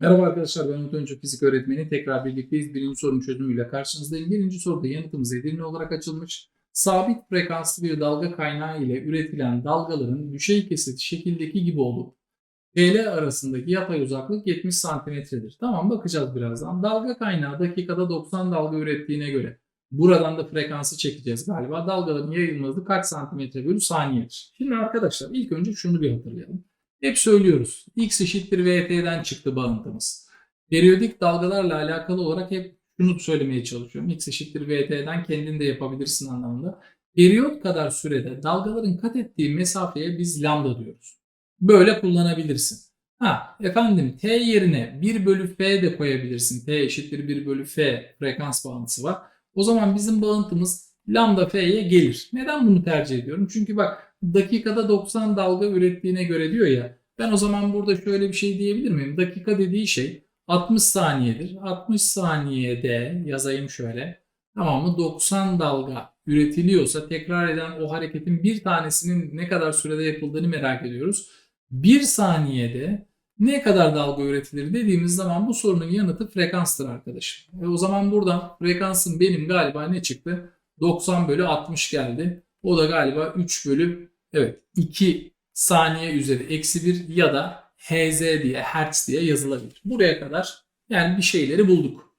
Merhaba arkadaşlar ben Umut Öncü Fizik Öğretmeni. Tekrar birlikteyiz. Birinci sorunun çözümüyle karşınızdayım. Birinci soruda yanıtımız Edirne olarak açılmış. Sabit frekanslı bir dalga kaynağı ile üretilen dalgaların düşey kesit şekildeki gibi olup TL arasındaki yatay uzaklık 70 santimetredir. Tamam bakacağız birazdan. Dalga kaynağı dakikada 90 dalga ürettiğine göre buradan da frekansı çekeceğiz galiba. Dalgaların yayılma hızı kaç santimetre bölü saniyedir? Şimdi arkadaşlar ilk önce şunu bir hatırlayalım. Hep söylüyoruz. X eşittir VT'den çıktı bağıntımız. Periyodik dalgalarla alakalı olarak hep şunu söylemeye çalışıyorum. X eşittir VT'den kendin de yapabilirsin anlamında. Periyot kadar sürede dalgaların kat ettiği mesafeye biz lambda diyoruz. Böyle kullanabilirsin. Ha efendim T yerine 1 bölü F de koyabilirsin. T eşittir 1 bölü F frekans bağıntısı var. O zaman bizim bağıntımız lambda F'ye gelir. Neden bunu tercih ediyorum? Çünkü bak dakikada 90 dalga ürettiğine göre diyor ya. Ben o zaman burada şöyle bir şey diyebilir miyim? Dakika dediği şey 60 saniyedir. 60 saniyede yazayım şöyle. Tamam mı? 90 dalga üretiliyorsa tekrar eden o hareketin bir tanesinin ne kadar sürede yapıldığını merak ediyoruz. 1 saniyede ne kadar dalga üretilir dediğimiz zaman bu sorunun yanıtı frekanstır arkadaşım. E o zaman buradan frekansın benim galiba ne çıktı? 90 bölü 60 geldi. O da galiba 3 bölü evet 2 saniye üzeri eksi 1 ya da Hz diye Hertz diye yazılabilir. Buraya kadar yani bir şeyleri bulduk.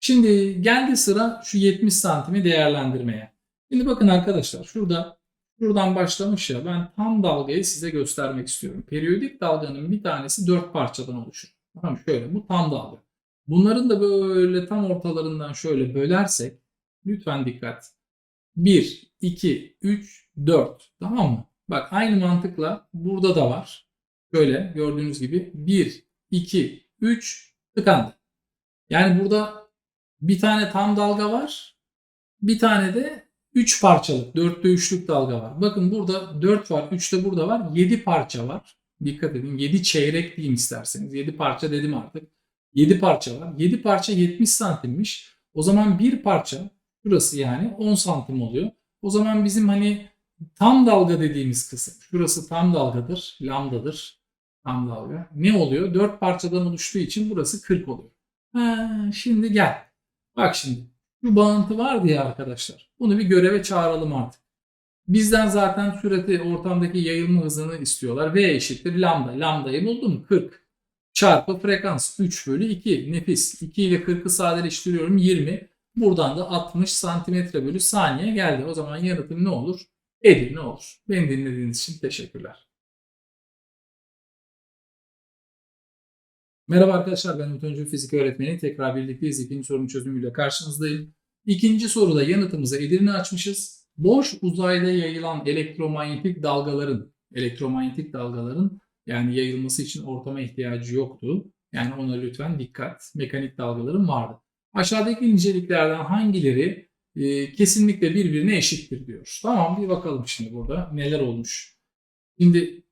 Şimdi geldi sıra şu 70 santimi değerlendirmeye. Şimdi bakın arkadaşlar şurada şuradan başlamış ya ben tam dalgayı size göstermek istiyorum. Periyodik dalganın bir tanesi 4 parçadan oluşur. Tamam şöyle bu tam dalga. Bunların da böyle tam ortalarından şöyle bölersek lütfen dikkat. 1, 2, 3, 4 tamam mı? Bak aynı mantıkla burada da var. Şöyle gördüğünüz gibi 1, 2, 3 tıkandı. Yani burada bir tane tam dalga var. Bir tane de 3 parçalık, 4'te 3'lük dalga var. Bakın burada 4 var, 3 de burada var. 7 parça var. Dikkat edin 7 çeyrek diyeyim isterseniz. 7 parça dedim artık. 7 parça var. 7 parça 70 santimmiş. O zaman bir parça şurası yani 10 santim oluyor. O zaman bizim hani tam dalga dediğimiz kısım. Şurası tam dalgadır. Lambdadır. Tam dalga. Ne oluyor? 4 parçadan oluştuğu için burası 40 oluyor. Ha, şimdi gel. Bak şimdi. Şu bağıntı vardı ya arkadaşlar. Bunu bir göreve çağıralım artık. Bizden zaten süreti ortamdaki yayılma hızını istiyorlar. V eşittir lambda. Lambdayı buldum 40. Çarpı frekans 3 bölü 2. Nefis. 2 ile 40'ı sadeleştiriyorum 20. Buradan da 60 santimetre bölü saniye geldi. O zaman yanıtım ne olur? Edirne olur. Beni dinlediğiniz için teşekkürler. Merhaba arkadaşlar ben Umut Öncü Fizik Öğretmeni. Tekrar birlikteyiz. İkinci sorunun çözümüyle karşınızdayım. İkinci soruda yanıtımızı Edirne açmışız. Boş uzayda yayılan elektromanyetik dalgaların, elektromanyetik dalgaların yani yayılması için ortama ihtiyacı yoktu. Yani ona lütfen dikkat. Mekanik dalgaların vardı. Aşağıdaki niceliklerden hangileri e, kesinlikle birbirine eşittir diyor. Tamam bir bakalım şimdi burada neler olmuş. Şimdi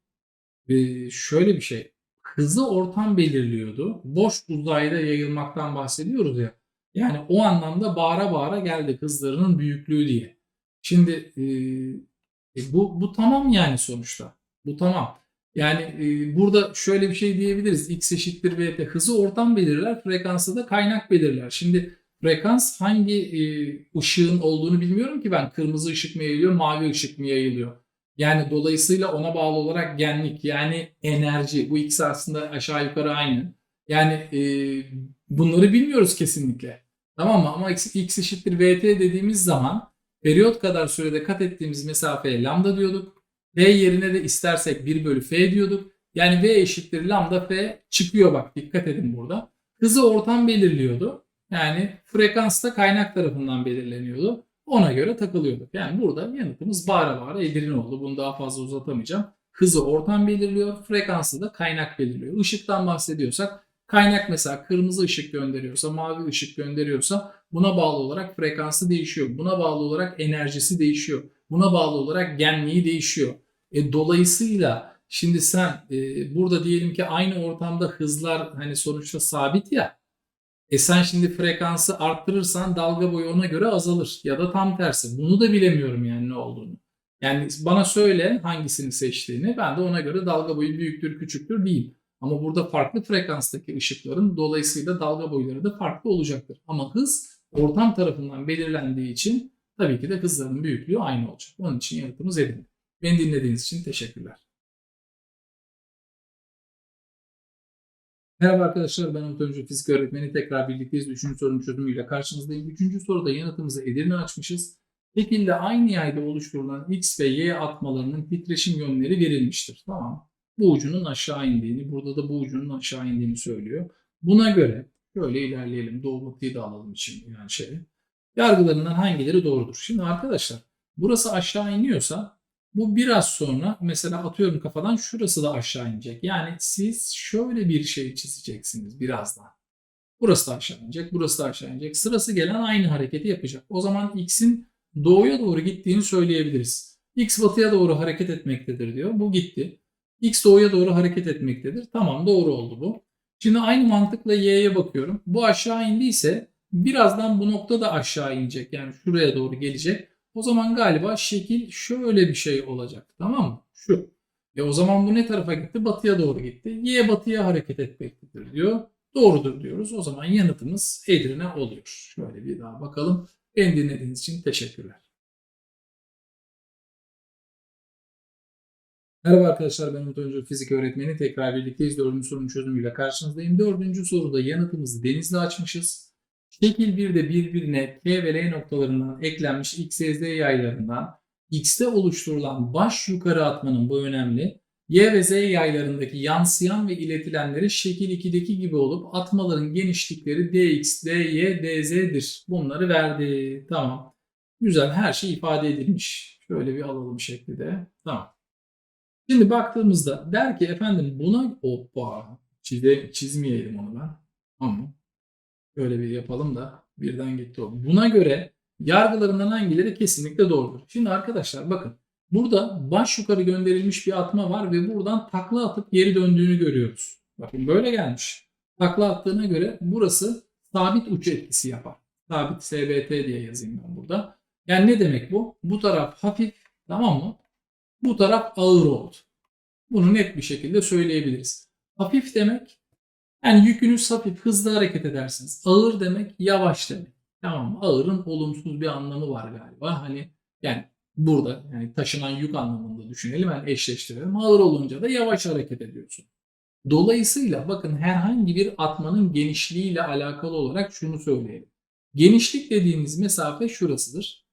e, şöyle bir şey. Hızı ortam belirliyordu. Boş uzayda yayılmaktan bahsediyoruz ya. Yani o anlamda bağıra bağıra geldi hızlarının büyüklüğü diye. Şimdi e, e, bu, bu tamam yani sonuçta. Bu tamam. Yani e, burada şöyle bir şey diyebiliriz. X eşittir VT. Hızı ortam belirler. Frekansı da kaynak belirler. Şimdi frekans hangi e, ışığın olduğunu bilmiyorum ki ben. Kırmızı ışık mı yayılıyor, mavi ışık mı yayılıyor? Yani dolayısıyla ona bağlı olarak genlik yani enerji. Bu ikisi aslında aşağı yukarı aynı. Yani e, bunları bilmiyoruz kesinlikle. Tamam mı? Ama x, x eşittir vt dediğimiz zaman periyot kadar sürede kat ettiğimiz mesafeye lambda diyorduk. V yerine de istersek 1 bölü f diyorduk. Yani v eşittir lambda f çıkıyor bak dikkat edin burada. Hızı ortam belirliyordu. Yani frekans da kaynak tarafından belirleniyordu. Ona göre takılıyorduk. Yani burada yanıtımız bağıra bağıra Edirne oldu. Bunu daha fazla uzatamayacağım. Hızı ortam belirliyor, frekansı da kaynak belirliyor. Işıktan bahsediyorsak kaynak mesela kırmızı ışık gönderiyorsa, mavi ışık gönderiyorsa buna bağlı olarak frekansı değişiyor. Buna bağlı olarak enerjisi değişiyor. Buna bağlı olarak genliği değişiyor. E, dolayısıyla şimdi sen e, burada diyelim ki aynı ortamda hızlar hani sonuçta sabit ya. E sen şimdi frekansı arttırırsan dalga boyu ona göre azalır ya da tam tersi. Bunu da bilemiyorum yani ne olduğunu. Yani bana söyle hangisini seçtiğini ben de ona göre dalga boyu büyüktür küçüktür diyeyim. Ama burada farklı frekanstaki ışıkların dolayısıyla dalga boyları da farklı olacaktır. Ama hız ortam tarafından belirlendiği için tabii ki de hızların büyüklüğü aynı olacak. Onun için yanıtımız Edirne. Beni dinlediğiniz için teşekkürler. Merhaba arkadaşlar ben Umut Fizik Öğretmeni. Tekrar birlikteyiz. Üçüncü sorunun çözümüyle karşınızdayım. Üçüncü soruda yanıtımızı Edirne açmışız. Şekilde aynı yayda oluşturulan X ve Y atmalarının titreşim yönleri verilmiştir. Tamam. Bu ucunun aşağı indiğini, burada da bu ucunun aşağı indiğini söylüyor. Buna göre şöyle ilerleyelim. Doğu batıyı da alalım için yani şey. Yargılarından hangileri doğrudur? Şimdi arkadaşlar burası aşağı iniyorsa bu biraz sonra mesela atıyorum kafadan şurası da aşağı inecek. Yani siz şöyle bir şey çizeceksiniz birazdan. Burası da aşağı inecek, burası da aşağı inecek. Sırası gelen aynı hareketi yapacak. O zaman x'in doğuya doğru gittiğini söyleyebiliriz. x batıya doğru hareket etmektedir diyor. Bu gitti. x doğuya doğru hareket etmektedir. Tamam doğru oldu bu. Şimdi aynı mantıkla y'ye bakıyorum. Bu aşağı indiyse birazdan bu nokta da aşağı inecek. Yani şuraya doğru gelecek. O zaman galiba şekil şöyle bir şey olacak. Tamam mı? Şu. E o zaman bu ne tarafa gitti? Batıya doğru gitti. Y batıya hareket etmektedir diyor. Doğrudur diyoruz. O zaman yanıtımız Edirne oluyor. Şöyle bir daha bakalım. Beni dinlediğiniz için teşekkürler. Merhaba arkadaşlar ben Umut Öncü Fizik Öğretmeni. Tekrar birlikteyiz. Dördüncü sorunun çözümüyle karşınızdayım. Dördüncü soruda yanıtımızı denizle açmışız. Şekil 1'de birbirine K ve L noktalarından eklenmiş X, Y, Z yaylarından X'te oluşturulan baş yukarı atmanın bu önemli. Y ve Z yaylarındaki yansıyan ve iletilenleri şekil 2'deki gibi olup atmaların genişlikleri dx, dy, dz'dir. Bunları verdi. Tamam. Güzel her şey ifade edilmiş. Şöyle bir alalım şekli de. Tamam. Şimdi baktığımızda der ki efendim buna hoppa çizmeyelim onu ben. Tamam. Şöyle bir yapalım da birden gitti o. Buna göre yargılarından hangileri kesinlikle doğrudur? Şimdi arkadaşlar bakın burada baş yukarı gönderilmiş bir atma var ve buradan takla atıp geri döndüğünü görüyoruz. Bakın böyle gelmiş. Takla attığına göre burası sabit uç etkisi yapar. Sabit SBT diye yazayım ben burada. Yani ne demek bu? Bu taraf hafif tamam mı? Bu taraf ağır oldu. Bunu net bir şekilde söyleyebiliriz. Hafif demek yani yükünüz hafif, hızlı hareket edersiniz. Ağır demek yavaş demek. Tamam? Ağırın olumsuz bir anlamı var galiba. Hani yani burada yani taşınan yük anlamında düşünelim. Yani eşleştirelim. Ağır olunca da yavaş hareket ediyorsun. Dolayısıyla bakın herhangi bir atmanın genişliğiyle alakalı olarak şunu söyleyelim. Genişlik dediğimiz mesafe şurasıdır.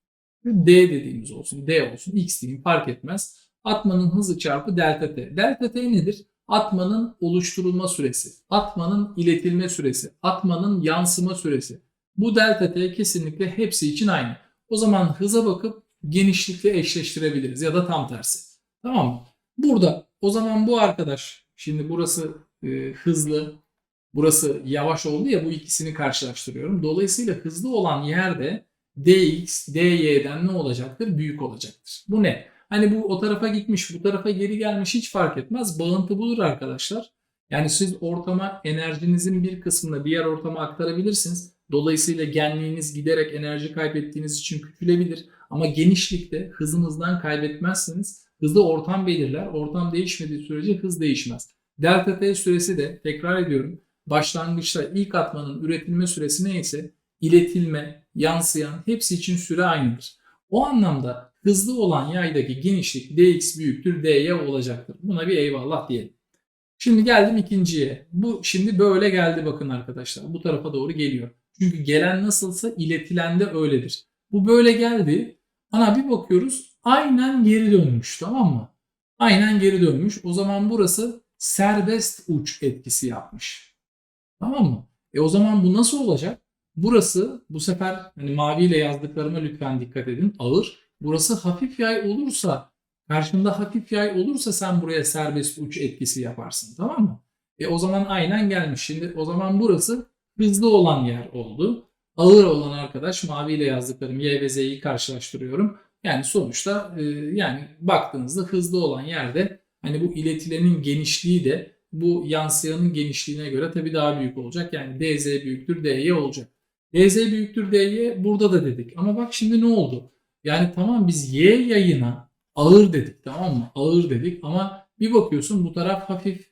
D dediğimiz olsun, D olsun, X diyeyim fark etmez. Atmanın hızı çarpı delta T. Delta T nedir? Atmanın oluşturulma süresi, atmanın iletilme süresi, atmanın yansıma süresi. Bu delta T kesinlikle hepsi için aynı. O zaman hıza bakıp genişlikle eşleştirebiliriz ya da tam tersi. Tamam mı? Burada o zaman bu arkadaş şimdi burası e, hızlı, burası yavaş oldu ya bu ikisini karşılaştırıyorum. Dolayısıyla hızlı olan yerde dx, dy'den ne olacaktır? Büyük olacaktır. Bu ne? Hani bu o tarafa gitmiş, bu tarafa geri gelmiş hiç fark etmez. Bağıntı budur arkadaşlar. Yani siz ortama enerjinizin bir kısmını diğer ortama aktarabilirsiniz. Dolayısıyla genliğiniz giderek enerji kaybettiğiniz için küçülebilir. Ama genişlikte hızınızdan kaybetmezseniz hızlı ortam belirler. Ortam değişmediği sürece hız değişmez. Delta T süresi de tekrar ediyorum. Başlangıçta ilk atmanın üretilme süresi neyse iletilme, yansıyan hepsi için süre aynıdır. O anlamda hızlı olan yaydaki genişlik dx büyüktür dy olacaktır. Buna bir eyvallah diyelim. Şimdi geldim ikinciye. Bu şimdi böyle geldi bakın arkadaşlar. Bu tarafa doğru geliyor. Çünkü gelen nasılsa iletilen de öyledir. Bu böyle geldi. Ana bir bakıyoruz aynen geri dönmüş tamam mı? Aynen geri dönmüş. O zaman burası serbest uç etkisi yapmış. Tamam mı? E o zaman bu nasıl olacak? Burası bu sefer hani maviyle yazdıklarıma lütfen dikkat edin. Ağır. Burası hafif yay olursa karşında hafif yay olursa sen buraya serbest uç etkisi yaparsın. Tamam mı? E o zaman aynen gelmiş. Şimdi o zaman burası hızlı olan yer oldu. Ağır olan arkadaş maviyle yazdıklarım Y ve Z'yi karşılaştırıyorum. Yani sonuçta e, yani baktığınızda hızlı olan yerde hani bu iletilenin genişliği de bu yansıyanın genişliğine göre tabii daha büyük olacak. Yani DZ büyüktür DY olacak. DZ büyüktür DY burada da dedik. Ama bak şimdi ne oldu? Yani tamam biz Y yayına ağır dedik tamam mı? Ağır dedik ama bir bakıyorsun bu taraf hafif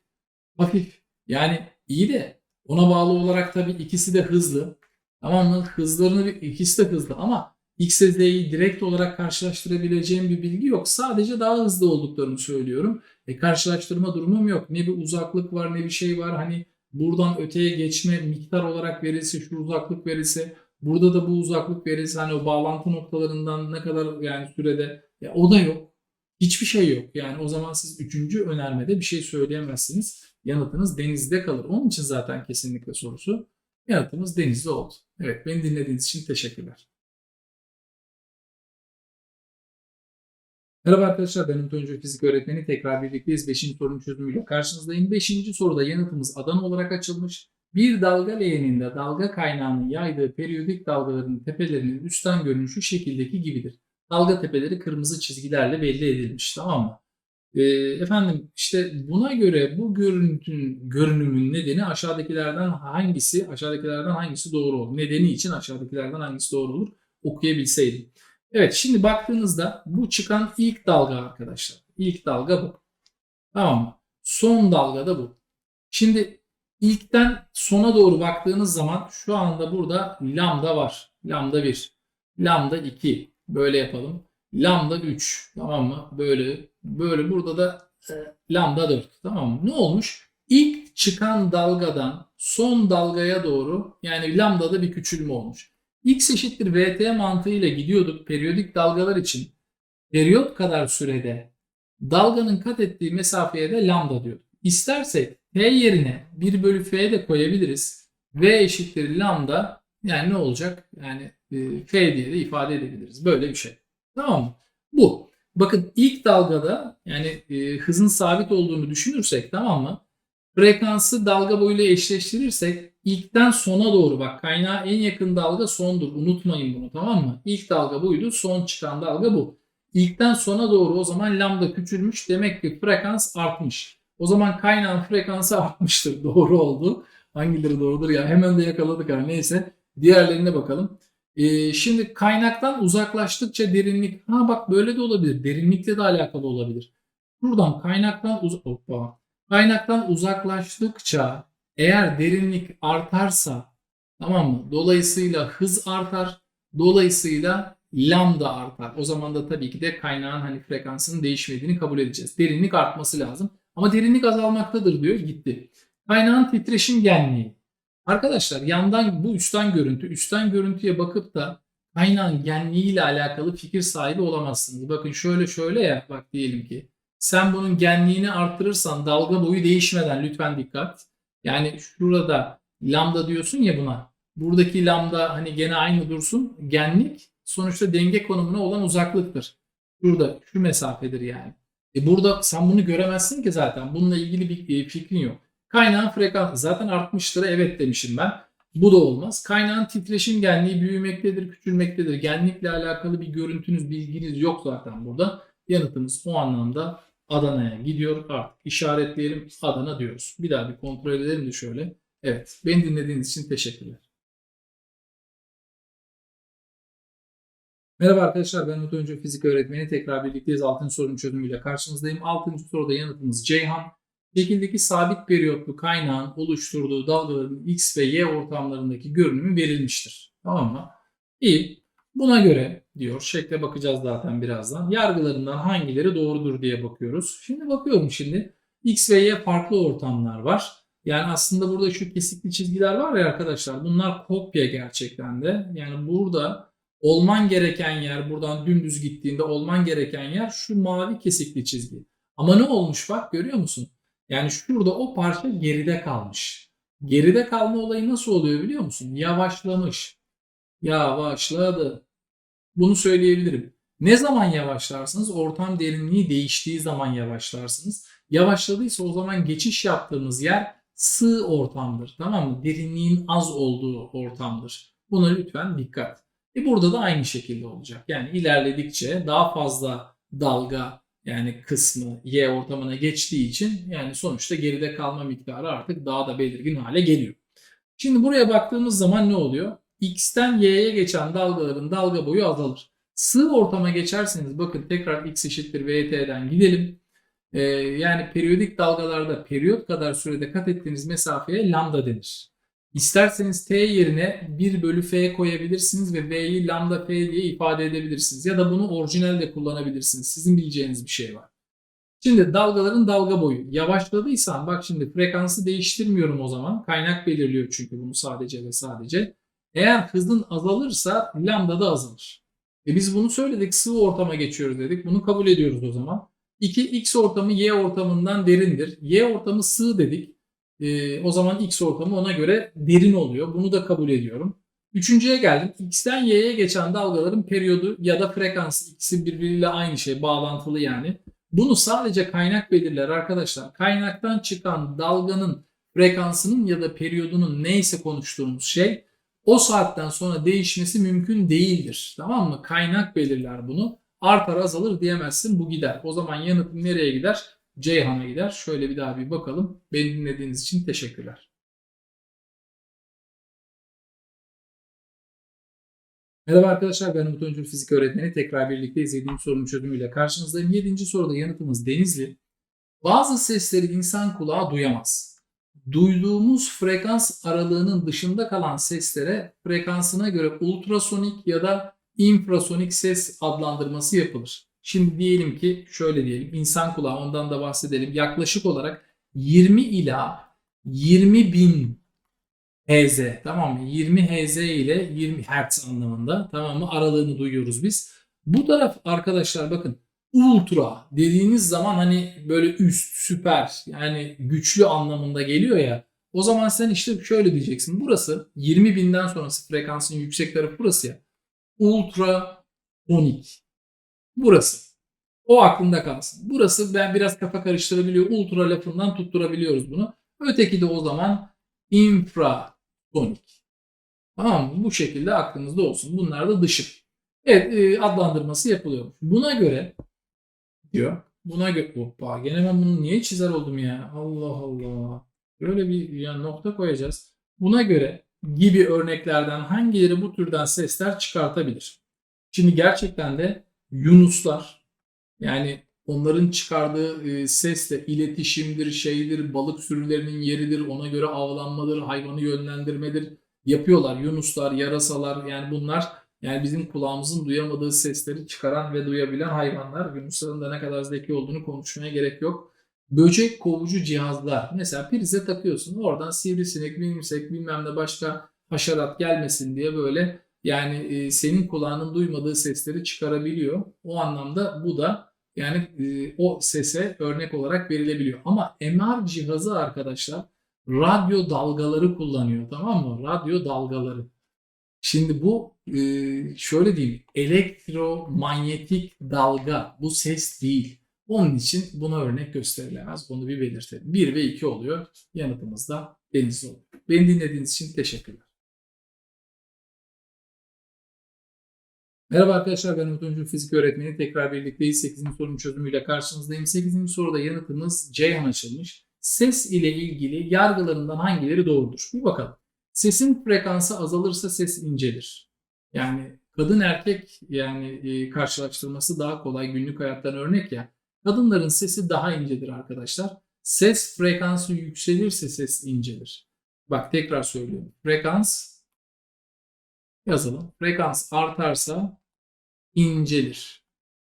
hafif. Yani iyi de ona bağlı olarak tabii ikisi de hızlı. Tamam mı? Hızlarını bir- ikisi de hızlı ama X ile Z'yi direkt olarak karşılaştırabileceğim bir bilgi yok. Sadece daha hızlı olduklarını söylüyorum. E karşılaştırma durumum yok. Ne bir uzaklık var ne bir şey var. Hani buradan öteye geçme miktar olarak verilse şu uzaklık verilse burada da bu uzaklık verilse hani o bağlantı noktalarından ne kadar yani sürede ya o da yok. Hiçbir şey yok. Yani o zaman siz üçüncü önermede bir şey söyleyemezsiniz. Yanıtınız denizde kalır. Onun için zaten kesinlikle sorusu yanıtımız denizde oldu. Evet beni dinlediğiniz için teşekkürler. Merhaba arkadaşlar ben Umut Öncü Fizik Öğretmeni. Tekrar birlikteyiz. 5. sorunun çözümüyle karşınızdayım. 5. soruda yanıtımız Adana olarak açılmış. Bir dalga leğeninde dalga kaynağının yaydığı periyodik dalgaların tepelerinin üstten görünüşü şekildeki gibidir. Dalga tepeleri kırmızı çizgilerle belli edilmiş tamam mı? Ee, efendim işte buna göre bu görüntünün görünümün nedeni aşağıdakilerden hangisi aşağıdakilerden hangisi doğru olur? Nedeni için aşağıdakilerden hangisi doğru olur? Okuyabilseydim. Evet şimdi baktığınızda bu çıkan ilk dalga arkadaşlar. İlk dalga bu. Tamam mı? Son dalga da bu. Şimdi ilkten sona doğru baktığınız zaman şu anda burada lambda var. Lambda 1. Lambda 2. Böyle yapalım. Lambda 3. Tamam mı? Böyle. Böyle burada da e, lambda 4. Tamam mı? Ne olmuş? İlk çıkan dalgadan son dalgaya doğru yani lambdada bir küçülme olmuş. X eşittir VT mantığıyla gidiyorduk periyodik dalgalar için. Periyot kadar sürede dalganın kat ettiği mesafeye de lambda diyorduk. İstersek T yerine 1 bölü F de koyabiliriz. V eşittir lambda yani ne olacak? Yani e, F diye de ifade edebiliriz. Böyle bir şey. Tamam mı? Bu. Bakın ilk dalgada yani e, hızın sabit olduğunu düşünürsek tamam mı? Frekansı dalga boyuyla eşleştirirsek ilkten sona doğru bak kaynağa en yakın dalga sondur. Unutmayın bunu tamam mı? İlk dalga buydu. Son çıkan dalga bu. İlkten sona doğru o zaman lambda küçülmüş. Demek ki frekans artmış. O zaman kaynağın frekansı artmıştır. Doğru oldu. Hangileri doğrudur ya? Hemen de yakaladık ha. Neyse. Diğerlerine bakalım. Ee, şimdi kaynaktan uzaklaştıkça derinlik. Ha bak böyle de olabilir. Derinlikle de alakalı olabilir. Buradan kaynaktan uz Hoppa. Kaynaktan uzaklaştıkça eğer derinlik artarsa tamam mı? Dolayısıyla hız artar. Dolayısıyla lambda artar. O zaman da tabii ki de kaynağın hani frekansının değişmediğini kabul edeceğiz. Derinlik artması lazım. Ama derinlik azalmaktadır diyor. Gitti. Kaynağın titreşim genliği. Arkadaşlar yandan bu üstten görüntü. Üstten görüntüye bakıp da kaynağın genliği ile alakalı fikir sahibi olamazsınız. Bakın şöyle şöyle ya bak diyelim ki sen bunun genliğini arttırırsan dalga boyu değişmeden lütfen dikkat. Yani şurada lambda diyorsun ya buna. Buradaki lambda hani gene aynı dursun. Genlik sonuçta denge konumuna olan uzaklıktır. Şurada şu mesafedir yani. E burada sen bunu göremezsin ki zaten. Bununla ilgili bir e, fikrin yok. Kaynağın frekansı zaten artmıştır. Evet demişim ben. Bu da olmaz. Kaynağın titreşim genliği büyümektedir, küçülmektedir. Genlikle alakalı bir görüntünüz, bilginiz yok zaten burada. Yanıtımız o anlamda Adana'ya gidiyor. Artık işaretleyelim Adana diyoruz. Bir daha bir kontrol edelim de şöyle. Evet. Beni dinlediğiniz için teşekkürler. Merhaba arkadaşlar ben Umut Fizik Öğretmeni. Tekrar birlikteyiz. 6. sorunun çözümüyle karşınızdayım. 6. soruda yanıtımız Ceyhan. Şekildeki sabit periyotlu kaynağın oluşturduğu dalgaların X ve Y ortamlarındaki görünümü verilmiştir. Tamam mı? İyi. Buna göre diyor, şekle bakacağız zaten birazdan. Yargılarından hangileri doğrudur diye bakıyoruz. Şimdi bakıyorum şimdi. X ve Y farklı ortamlar var. Yani aslında burada şu kesikli çizgiler var ya arkadaşlar. Bunlar kopya gerçekten de. Yani burada olman gereken yer buradan dümdüz gittiğinde olman gereken yer şu mavi kesikli çizgi. Ama ne olmuş bak görüyor musun? Yani şurada o parça geride kalmış. Geride kalma olayı nasıl oluyor biliyor musun? Yavaşlamış. Yavaşladı. Bunu söyleyebilirim. Ne zaman yavaşlarsınız? Ortam derinliği değiştiği zaman yavaşlarsınız. Yavaşladıysa o zaman geçiş yaptığımız yer sığ ortamdır. Tamam mı? Derinliğin az olduğu ortamdır. Buna lütfen dikkat. E burada da aynı şekilde olacak. Yani ilerledikçe daha fazla dalga yani kısmı Y ortamına geçtiği için yani sonuçta geride kalma miktarı artık daha da belirgin hale geliyor. Şimdi buraya baktığımız zaman ne oluyor? X'ten Y'ye geçen dalgaların dalga boyu azalır. Sığ ortama geçerseniz bakın tekrar X eşittir VT'den gidelim. Ee, yani periyodik dalgalarda periyot kadar sürede kat ettiğiniz mesafeye lambda denir. İsterseniz t yerine 1 bölü f koyabilirsiniz ve v'yi lambda f diye ifade edebilirsiniz. Ya da bunu orijinalde kullanabilirsiniz. Sizin bileceğiniz bir şey var. Şimdi dalgaların dalga boyu. Yavaşladıysan bak şimdi frekansı değiştirmiyorum o zaman. Kaynak belirliyor çünkü bunu sadece ve sadece. Eğer hızın azalırsa lambda da azalır. E biz bunu söyledik sıvı ortama geçiyoruz dedik. Bunu kabul ediyoruz o zaman. 2 x ortamı y ortamından derindir. Y ortamı sığ dedik. E, o zaman x ortamı ona göre derin oluyor. Bunu da kabul ediyorum. Üçüncüye geldim. X'ten Y'ye geçen dalgaların periyodu ya da frekansı ikisi birbiriyle aynı şey, bağlantılı yani. Bunu sadece kaynak belirler arkadaşlar. Kaynaktan çıkan dalganın frekansının ya da periyodunun neyse konuştuğumuz şey o saatten sonra değişmesi mümkün değildir. Tamam mı? Kaynak belirler bunu. Artar azalır diyemezsin bu gider. O zaman yanıtım nereye gider? Ceyhan'a gider. Şöyle bir daha bir bakalım. Beni dinlediğiniz için teşekkürler. Merhaba arkadaşlar ben Umut Öncül Fizik Öğretmeni. Tekrar birlikteyiz. 7. sorunun çözümüyle karşınızdayım. 7. soruda yanıtımız Denizli. Bazı sesleri insan kulağı duyamaz. Duyduğumuz frekans aralığının dışında kalan seslere frekansına göre ultrasonik ya da infrasonik ses adlandırması yapılır. Şimdi diyelim ki şöyle diyelim insan kulağı ondan da bahsedelim. Yaklaşık olarak 20 ila 20 bin Hz tamam mı? 20 Hz ile 20 Hz anlamında tamam mı? Aralığını duyuyoruz biz. Bu taraf arkadaşlar bakın ultra dediğiniz zaman hani böyle üst, süper yani güçlü anlamında geliyor ya. O zaman sen işte şöyle diyeceksin. Burası 20 binden sonrası frekansın yüksek tarafı burası ya. Ultra tonik. Burası. O aklında kalsın. Burası ben biraz kafa karıştırabiliyor. Ultra lafından tutturabiliyoruz bunu. Öteki de o zaman infratonik. Tamam mı? Bu şekilde aklınızda olsun. Bunlar da dışı. Evet e, adlandırması yapılıyor. Buna göre diyor. Buna göre hoppa gene ben bunu niye çizer oldum ya? Allah Allah. Böyle bir yani nokta koyacağız. Buna göre gibi örneklerden hangileri bu türden sesler çıkartabilir? Şimdi gerçekten de yunuslar yani onların çıkardığı e, sesle iletişimdir, şeydir, balık sürülerinin yeridir, ona göre avlanmadır, hayvanı yönlendirmedir yapıyorlar. Yunuslar, yarasalar yani bunlar yani bizim kulağımızın duyamadığı sesleri çıkaran ve duyabilen hayvanlar. Yunusların da ne kadar zeki olduğunu konuşmaya gerek yok. Böcek kovucu cihazlar. Mesela prize takıyorsun. Oradan sivrisinek, bilmsek bilmem ne başka haşerat gelmesin diye böyle yani e, senin kulağının duymadığı sesleri çıkarabiliyor. O anlamda bu da yani e, o sese örnek olarak verilebiliyor. Ama MR cihazı arkadaşlar radyo dalgaları kullanıyor tamam mı? Radyo dalgaları. Şimdi bu e, şöyle diyeyim elektromanyetik dalga bu ses değil. Onun için buna örnek gösterilemez. Bunu bir belirtelim. 1 ve 2 oluyor. Yanıtımız da deniz oluyor. Beni dinlediğiniz için teşekkürler. Merhaba arkadaşlar ben Umut Öncül Fizik Öğretmeni. Tekrar birlikteyiz. 8. sorunun çözümüyle karşınızdayım. 8. soruda yanıtımız Ceyhan açılmış. Ses ile ilgili yargılarından hangileri doğrudur? Bir bakalım. Sesin frekansı azalırsa ses incelir. Yani kadın erkek yani e, karşılaştırması daha kolay günlük hayattan örnek ya. Kadınların sesi daha incedir arkadaşlar. Ses frekansı yükselirse ses incelir. Bak tekrar söylüyorum. Frekans yazalım. Frekans artarsa incelir.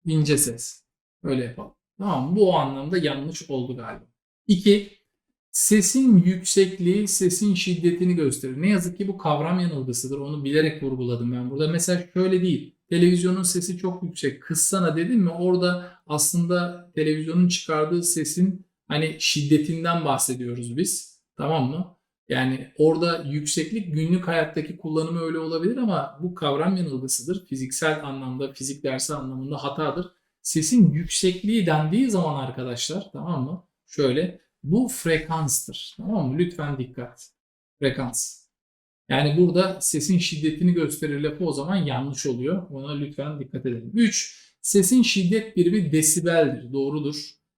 İnce ses. Öyle yapalım. Tamam? Bu o anlamda yanlış oldu galiba. 2. Sesin yüksekliği sesin şiddetini gösterir. Ne yazık ki bu kavram yanılgısıdır. Onu bilerek vurguladım ben burada. Mesela şöyle değil. Televizyonun sesi çok yüksek. Kıssana dedim mi orada aslında televizyonun çıkardığı sesin hani şiddetinden bahsediyoruz biz. Tamam mı? Yani orada yükseklik günlük hayattaki kullanımı öyle olabilir ama bu kavram yanılgısıdır. Fiziksel anlamda, fizik dersi anlamında hatadır. Sesin yüksekliği dendiği zaman arkadaşlar tamam mı? Şöyle bu frekanstır. Tamam mı? Lütfen dikkat. Frekans. Yani burada sesin şiddetini gösterir lafı o zaman yanlış oluyor. Ona lütfen dikkat edelim. 3. Sesin şiddet birimi desibeldir. Doğrudur.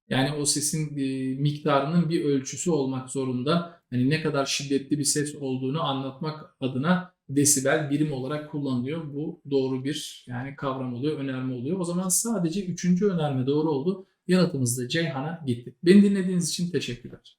Yani o sesin e, miktarının bir ölçüsü olmak zorunda. Hani ne kadar şiddetli bir ses olduğunu anlatmak adına desibel birim olarak kullanılıyor. Bu doğru bir yani kavram oluyor, önerme oluyor. O zaman sadece üçüncü önerme doğru oldu. Yanıtımız da Ceyhan'a gitti. Beni dinlediğiniz için teşekkürler.